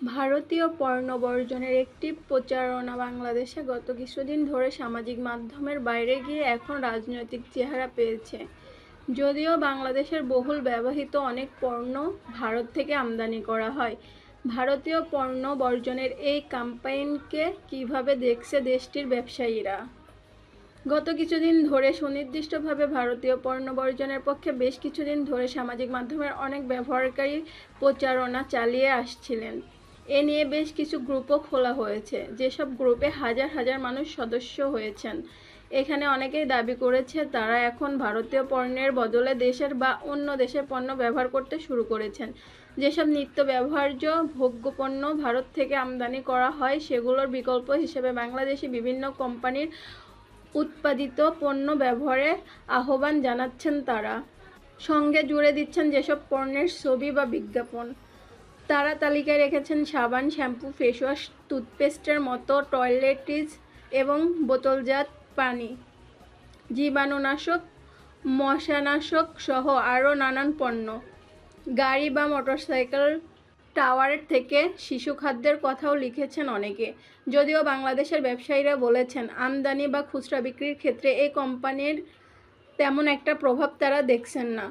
ভারতীয় পণ্য বর্জনের একটি প্রচারণা বাংলাদেশে গত কিছুদিন ধরে সামাজিক মাধ্যমের বাইরে গিয়ে এখন রাজনৈতিক চেহারা পেয়েছে। যদিও বাংলাদেশের বহুল ব্যবহৃত অনেক পণ্য ভারত থেকে আমদানি করা হয়। ভারতীয় পণ্য বর্জনের এই ক্যাম্পেইনকে কীভাবে দেখছে দেশটির ব্যবসায়ীরা? গত কিছুদিন ধরে সুনির্দিষ্টভাবে ভারতীয় পণ্য বর্জনের পক্ষে বেশ কিছুদিন ধরে সামাজিক মাধ্যমের অনেক ব্যবহারকারী প্রচারণা চালিয়ে আসছিলেন। এ নিয়ে বেশ কিছু গ্রুপও খোলা হয়েছে, যেসব গ্রুপে হাজার হাজার মানুষ সদস্য হয়েছেন। এখানে অনেকেই দাবি করেছে তারা এখন ভারতীয় পণ্যের বদলে দেশের বা অন্য দেশের পণ্য ব্যবহার করতে শুরু করেছেন। যেসব নিত্য ব্যবহার্য ভোগ্যপণ্য ভারত থেকে আমদানি করা হয়, সেগুলোর বিকল্প হিসেবে বাংলাদেশি বিভিন্ন কোম্পানির উৎপাদিত পণ্য ব্যবহারের আহ্বান জানাচ্ছেন তারা। সঙ্গে জুড়ে দিচ্ছেন যেসব পণ্যের ছবি বা বিজ্ঞাপন। তারা তালিকায় রেখেছেন সাবান, শ্যাম্পু, ফেসওয়াশ, টুথপেস্টের মতো টয়লেটিস এবং বোতলজাত পানি। জীবাণুনাশক, মশানাশক সহ আরও নানান পণ্য। গাড়ি বা মোটরসাইকেল টাওয়ারের থেকে শিশু খাদ্যের কথাও লিখেছেন অনেকে। যদিও বাংলাদেশের ব্যবসায়ীরা বলেছেন, আমদানি বা খুচরা বিক্রির ক্ষেত্রে এই কোম্পানির তেমন একটা প্রভাব তারা দেখছেন না।